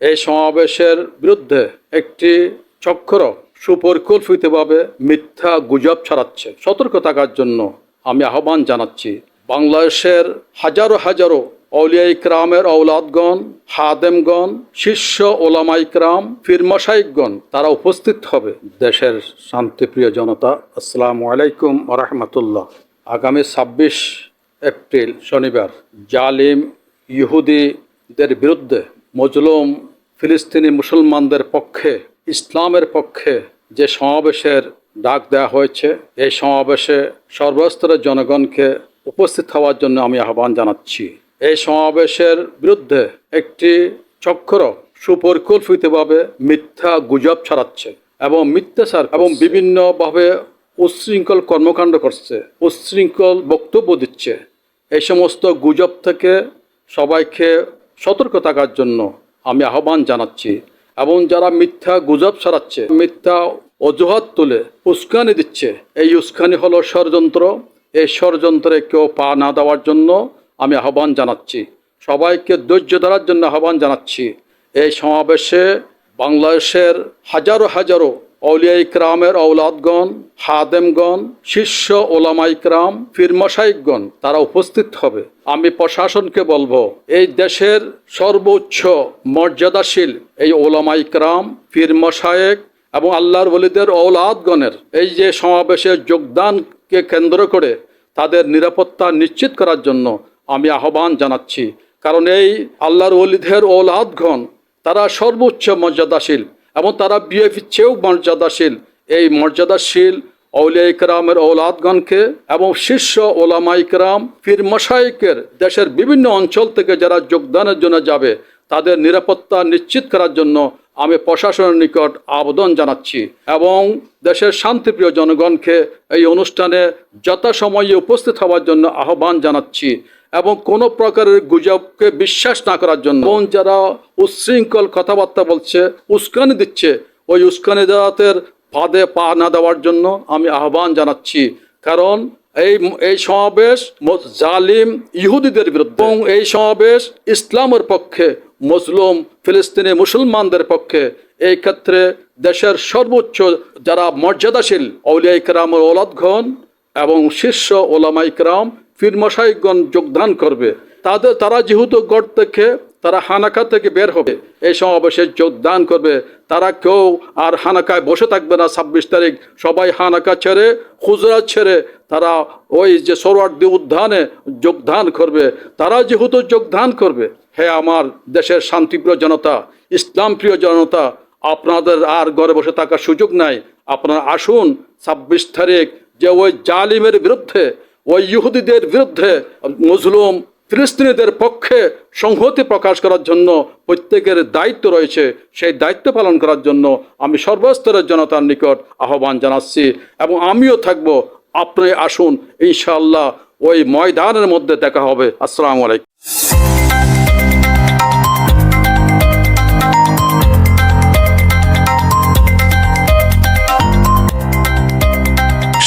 এই সমাবেশের বিরুদ্ধে একটি চক্র সুপরিকল্পিতভাবে মিথ্যা গুজব ছড়াচ্ছে। সতর্ক থাকার জন্য আমি আহ্বান জানাচ্ছি। বাংলাদেশের হাজারো হাজারো অলিয়া ইকরামের ঔলাদগণ হাদেমগণ শিষ্য ওলামা ইকরাম ফিরমাসাইকগণ তারা উপস্থিত হবে। দেশের শান্তিপ্রিয় জনতা, আসসালামু আলাইকুম রহমতুল্লাহ। আগামী ছাব্বিশ এপ্রিল শনিবার জালিম ইহুদিদের বিরুদ্ধে মজলুম ফিলিস্তিনি মুসলমানদের পক্ষে, ইসলামের পক্ষে যে সমাবেশের ডাক দেওয়া হয়েছে, এই সমাবেশে সর্বস্তরের জনগণকে উপস্থিত হওয়ার জন্য আমি আহ্বান জানাচ্ছি। এই সমাবেশের বিরুদ্ধে একটি চক্র সুপরিকল্পিতভাবে মিথ্যা গুজব ছড়াচ্ছে এবং মিথ্যাচার এবং বিভিন্নভাবে উচ্ছৃঙ্খল কর্মকাণ্ড করছে, উচ্ছৃঙ্খল বক্তব্য দিচ্ছে। এই সমস্ত গুজব থেকে সবাইকে সতর্ক থাকার জন্য আমি আহ্বান জানাচ্ছি এবং যারা মিথ্যা গুজব ছড়াচ্ছে, মিথ্যা অজুহাত তুলে উস্কানি দিচ্ছে, এই উস্কানি হলো ষড়যন্ত্র। এই ষড়যন্ত্রে কেউ পা না দেওয়ার জন্য আমি আহ্বান জানাচ্ছি। সবাইকে ধৈর্য ধরার জন্য আহ্বান জানাচ্ছি। এই সমাবেশে বাংলাদেশের হাজারো হাজারো অলিয়া ইকরামের ঔলাদগণ, হাদেমগণ, শিষ্য ওলামা ইকরাম ফিরমাসাইকগণ তারা উপস্থিত হবে। আমি প্রশাসনকে বলব, এই দেশের সর্বোচ্চ মর্যাদাশীল এই ওলামা ইকরাম ফিরমাসায়েক এবং আল্লাহর বলিদের ঔলাদগণের এই যে সমাবেশে যোগদানকে কেন্দ্র করে তাদের নিরাপত্তা নিশ্চিত করার জন্য আমি আহ্বান জানাচ্ছি। কারণ এই আল্লাহর ওলিদের ঔলাদগণ, তারা সর্বোচ্চ মর্যাদাশীল। এবং তারা বিএফির চেয়েও মর্যাদাশীল। এই মর্যাদাশীল অলিয়া ইকরামের ঔলাদগণকে এবং শীর্ষ ওলামা ইকরাম ফির মশাইকের দেশের বিভিন্ন অঞ্চল থেকে যারা যোগদানের জন্য যাবে, তাদের নিরাপত্তা নিশ্চিত করার জন্য আমি প্রশাসনের নিকট আবেদন জানাচ্ছি এবং দেশের শান্তিপ্রিয় জনগণকে এই অনুষ্ঠানে যথাসময়ে উপস্থিত হওয়ার জন্য আহ্বান জানাচ্ছি এবং কোনো প্রকারের গুজবকে বিশ্বাস না করার জন্য এবং যারা উচ্ছৃঙ্খল কথাবার্তা বলছে, উস্কানি দিচ্ছে, ওই উস্কানি দেওয়াতের ফাঁদে পা না দেওয়ার জন্য আমি আহ্বান জানাচ্ছি। কারণ এই এই সমাবেশ জালিম ইহুদিদের বিরুদ্ধে এবং এই সমাবেশ ইসলামের পক্ষে মুসলিম ফিলিস্তিনি মুসলমানদের পক্ষে এই ক্ষেত্রে দেশের সর্বোচ্চ যারা মর্যাদাশীল অলিয়া ইকরাম ওলাদগণ এবং শীর্ষ ওলামা ইকরাম ফিরমশাইগণ যোগদান করবে। তাদের, তারা যেহেতু গড় থেকে, তারা হানাকা থেকে বের হবে। এই সমাবেশে যোগদান করবে। তারা কেউ আর হানাকায় বসে থাকবে না। ছাব্বিশ তারিখ সবাই হানাকা ছেড়ে, খুচরা ছেড়ে তারা ওই যে সরোয়ার্দি উদ্যানে যোগদান করবে। তারা যেহেতু যোগদান করবে হে আমার দেশের শান্তিপ্রিয় জনতা, ইসলাম প্রিয় জনতা, আপনাদের আর ঘরে বসে থাকার সুযোগ নাই। আপনারা আসুন ছাব্বিশ তারিখ যে ওই জালিমের বিরুদ্ধে, ওই ইহুদিদের বিরুদ্ধে, মজলুম ফিলিস্তিনিদের পক্ষে সংহতি প্রকাশ করার জন্য প্রত্যেকের দায়িত্ব রয়েছে। সেই দায়িত্ব পালন করার জন্য আমি সর্বস্তরের জনতার নিকট আহ্বান জানাচ্ছি এবং আমিও থাকব। আপনি আসুন, ইনশাআল্লাহ, ওই ময়দানের মধ্যে দেখা হবে। আসসালামু আলাইকুম।